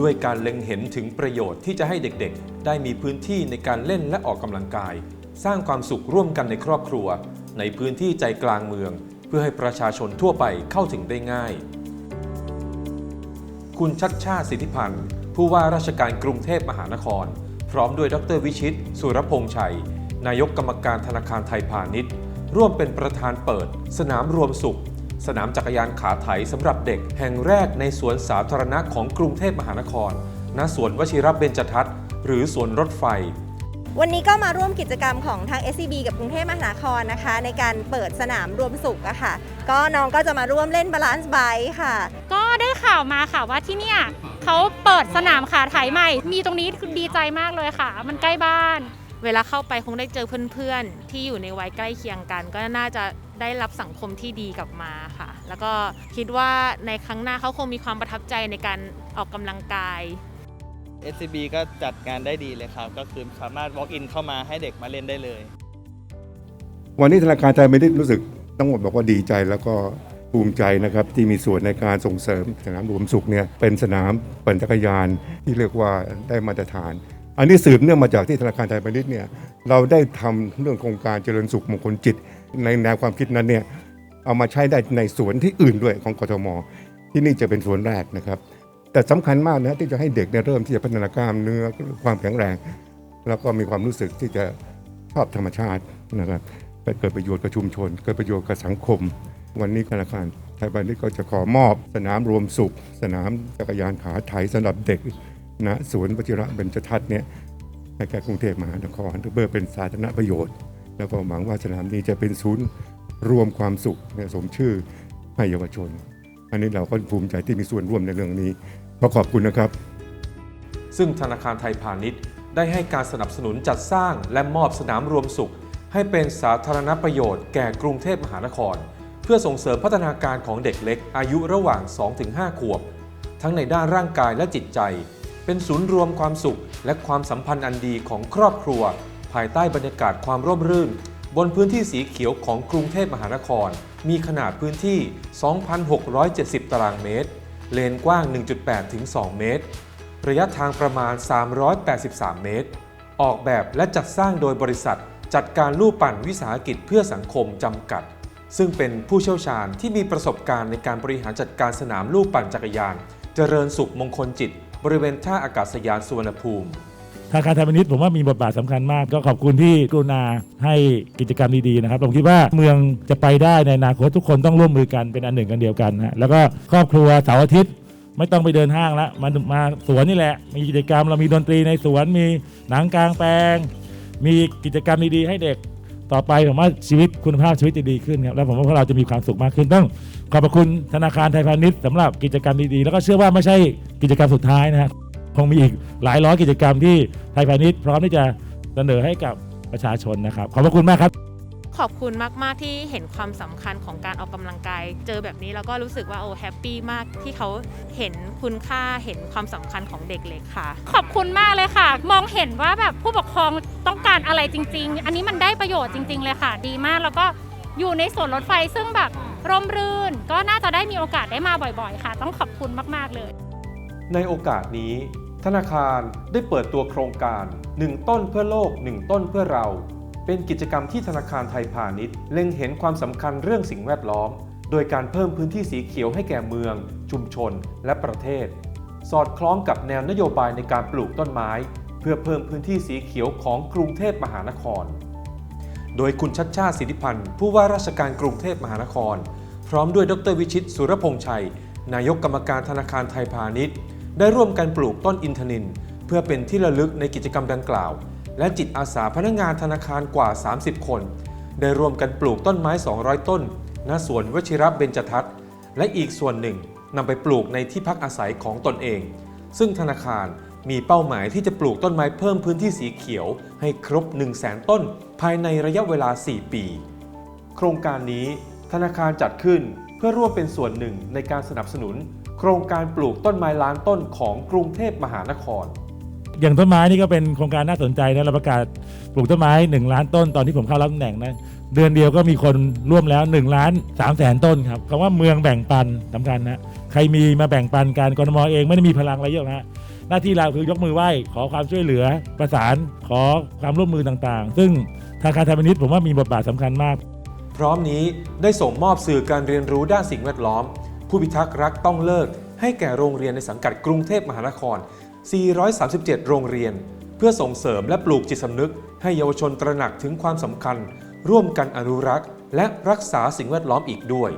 ด้วยการเล็งเห็นถึงประโยชน์ที่จะให้เด็กๆ ได้มีพื้นที่ในการเล่นและออกกำลังกาย สร้างความสุขร่วมกันในครอบครัว ในพื้นที่ใจกลางเมือง เพื่อให้ประชาชนทั่วไปเข้าถึงได้ง่าย คุณชัดชาติสิทธิพันธ์ ผู้ว่าราชการกรุงเทพมหานคร พร้อมด้วยดรวิชิต สุรพงษ์ชัย นายกกรรมการธนาคารไทยพาณิชย์ ร่วมเป็นประธานเปิด สนามรวมสุข สนามจักรยานขาไถสำหรับเด็ก แห่งแรกในสวนสาธารณะของกรุงเทพมหานคร ณ สวนวชิรเบญจทัศน์หรือสวนรถไฟ วันนี้ก็มาร่วมกิจกรรมของทาง SCB กับกรุงเทพมหานครนะคะ ในการเปิดสนามรวมสุขอะค่ะ ก็น้องก็จะมาร่วมเล่นบาลานซ์ไบค์ค่ะ ก็ได้ข่าวมาค่ะว่าที่เนี่ยเขาเปิดสนามขาถ่ายใหม่ มีตรงนี้คือดีใจมากเลยค่ะ มันใกล้บ้าน เวลาเข้าไปคงได้เจอเพื่อนๆ ที่อยู่ในวัยใกล้เคียงกัน ก็น่าจะ ได้รับสังคมที่ดีกลับมาค่ะ แล้วก็คิดว่าในครั้งหน้าเขาคงมีความประทับใจในการออกกำลังกาย SCB ก็จัดงานได้ดีเลยครับ ก็คือสามารถ walk in เข้ามาให้เด็กมาเล่นได้เลย วันนี้ธนาคารไทยไม่ได้รู้สึกต้องบอกว่าดีใจแล้วก็ภูมิใจนะครับที่มีส่วนในการส่งเสริมสนามรวมสุขเนี่ยเป็นสนามปั่นจักรยานที่เรียกว่าได้มาตรฐาน อันนี้สืบเนื่องมาจากที่ธนาคารไทยพาณิชย์เนี่ยเราได้ทำเรื่องโครงการเจริญสุขมงคลจิต ในแนวความคิดนั้นเนี่ยเอามาใช้ได้ในสวนที่อื่นด้วยของกทม ที่นี่จะเป็นสวนแรกนะครับ แต่สำคัญมากนะที่จะให้เด็กเเริ่มที่จะพัฒนากล้ามเนื้อความแข็งแรง แล้วก็มีความรู้สึกที่จะชอบธรรมชาตินะครับไปเกิดประโยชน์กับชุมชน เกิดประโยชน์กับสังคม วันนี้ธนาคารไทยพาณิชย์ก็จะขอมอบ สนามรวมสุข สนามจักรยานขาไถสำหรับเด็กณสวนวชิระเบญจทัศน์เนี่ยให้แก่กรุงเทพมหานครเพื่อเป็นสาธารณประโยชน์ แล้วก็หวังว่าสนามนี้จะเป็นศูนย์รวมความสุขสมชื่อให้เยาวชน อันนี้เราก็ภูมิใจที่มีส่วนร่วมในเรื่องนี้ขอขอบคุณนะครับ ซึ่งธนาคารไทยพาณิชย์ ได้ให้การสนับสนุนจัดสร้างและมอบสนามรวมสุข ให้เป็นสาธารณประโยชน์แก่กรุงเทพมหานคร เพื่อส่งเสริมพัฒนาการของเด็กเล็ก อายุระหว่าง 2-5 ขวบ ทั้งในด้านร่างกายและจิตใจ เป็นศูนย์รวมความสุข และความสัมพันธ์อันดีของครอบครัว ภายใต้บรรยากาศความร่มรื่น บนพื้นที่สีเขียวของกรุงเทพมหานคร มีขนาดพื้นที่ 2,670 ตารางเมตร เลนกว้าง 1.8 ถึง 2 เมตร ระยะทางประมาณ 383 เมตร ออกแบบและจัดสร้างโดยบริษัท จัดการลู่ปั่นวิสาหกิจเพื่อสังคมจำกัด ซึ่งเป็นผู้เชี่ยวชาญที่มีประสบการณ์ในการบริหารจัดการสนามลู่ปั่นจักรยาน เจริญสุขมงคลจิต บริเวณท่าอากาศยานสุวรรณภูมิ ธนาคารไทยพาณิชย์ผมว่ามีบทบาทสำคัญมาก ก็ขอบคุณที่กรุณาให้กิจกรรมดีๆนะครับผมคิดว่าเมืองจะไปได้ในอนาคตทุกคนต้องร่วมมือกันเป็นอันหนึ่งกันเดียวกันนะแล้วก็ครอบครัวเสาร์อาทิตย์ไม่ต้องไปเดินห้างละมามาสวนนี่แหละ มีกิจกรรมเรามีดนตรีในสวนมีหนังกลางแปลง มีกิจกรรมดีๆให้เด็กต่อไปผมว่าชีวิตคุณภาพชีวิตจะดีขึ้นครับแล้วผมว่าพวกเราจะมีความสุขมากขึ้น ต้องขอบพระคุณธนาคารไทยพาณิชย์สำหรับกิจกรรมดีๆแล้วก็เชื่อว่าไม่ใช่กิจกรรมสุดท้ายนะฮะ คงมีอีกหลายร้อยกิจกรรมที่ไทยพาณิชย์พร้อมที่จะเสนอให้กับประชาชนนะครับ ขอบพระคุณมากครับ ขอบคุณมาก ๆ ที่เห็นความสำคัญของการออกกำลังกาย เจอแบบนี้แล้วก็รู้สึกว่าโอ้แฮปปี้มากที่เขาเห็นคุณค่าเห็นความสำคัญของเด็กเล็กค่ะ ขอบคุณมากเลยค่ะ มองเห็นว่าแบบผู้ปกครองต้องการอะไรจริง ๆ อันนี้มันได้ประโยชน์จริง ๆ เลยค่ะ ดีมากแล้วก็อยู่ในสวนรถไฟซึ่งแบบร่มรื่น ก็น่าจะได้มีโอกาสได้มาบ่อย ๆ ค่ะ ต้องขอบคุณมาก ๆ เลย ในโอกาสนี้ ธนาคารได้เปิดตัวโครงการ 1 ต้นเพื่อโลก 1 ต้นเพื่อเรา เป็นกิจกรรมที่ธนาคารไทยพาณิชย์ เล็งเห็นความสำคัญเรื่องสิ่งแวดล้อม โดยการเพิ่มพื้นที่สีเขียวให้แก่เมือง ชุมชน และประเทศ สอดคล้องกับแนวนโยบายในการปลูกต้นไม้ เพื่อเพิ่มพื้นที่สีเขียวของกรุงเทพมหานคร โดยคุณชัดชาติสิทธิพันธ์ผู้ว่าราชการกรุงเทพมหานคร พร้อมด้วยดรวิชิตสุรพงษ์ชัย นายกกรรมการธนาคารไทยพาณิชย์ ได้ร่วมกันปลูกต้นอินทนิน เพื่อเป็นที่ระลึกในกิจกรรมดังกล่าว และจิตอาสาพนักงานธนาคารกว่า 30 คน ได้ร่วมกันปลูกต้นไม้ 200 ต้น ณ สวนวชิระเบญจทัศน์ และอีกส่วนหนึ่งนำไปปลูกในที่พักอาศัยของตนเอง ซึ่งธนาคารมีเป้าหมายที่จะปลูกต้นไม้เพิ่มพื้นที่สีเขียว ให้ครบ 1 0 0 0 0แสนต้น ภายในระยะเวลา 4 ปี โครงการนี้ธนาคารจัดขึ้นเพื่อร่วมเป็นส่วนหนึ่งในการสนับสนุน โครงการปลูกต้นไม้ล้านต้นของกรุงเทพมหานคร อย่างต้นไม้นี่ก็เป็นโครงการน่าสนใจนะเราประกาศปลูกต้นไม้ 1 ล้านต้นตอนที่ผมเข้ารับตำแหน่งนะเดือนเดียวก็มีคนร่วมแล้ว1ล้าน3แสนต้นครับคำว่าเมืองแบ่งปันสำคัญนะใครมีมาแบ่งปันการกรทมเองไม่ได้มีพลังอะไรเยอะนะหน้าที่เราคือยกมือไหว้ขอความช่วยเหลือประสานขอความร่วมมือต่างๆ ซึ่งธนาคารไทยพาณิชย์ผมว่ามีบทบาทสำคัญมาก พร้อมนี้ได้ส่งมอบสื่อการเรียนรู้ด้านสิ่งแวดล้อม ผู้พิทักษ์รักต้องเลิก ให้แก่โรงเรียนในสังกัดกรุงเทพมหานคร 437 โรงเรียน เพื่อส่งเสริมและปลูกจิตสำนึก ให้เยาวชนตระหนักถึงความสำคัญ ร่วมกันอนุรักษ์ และรักษาสิ่งแวดล้อมอีกด้วย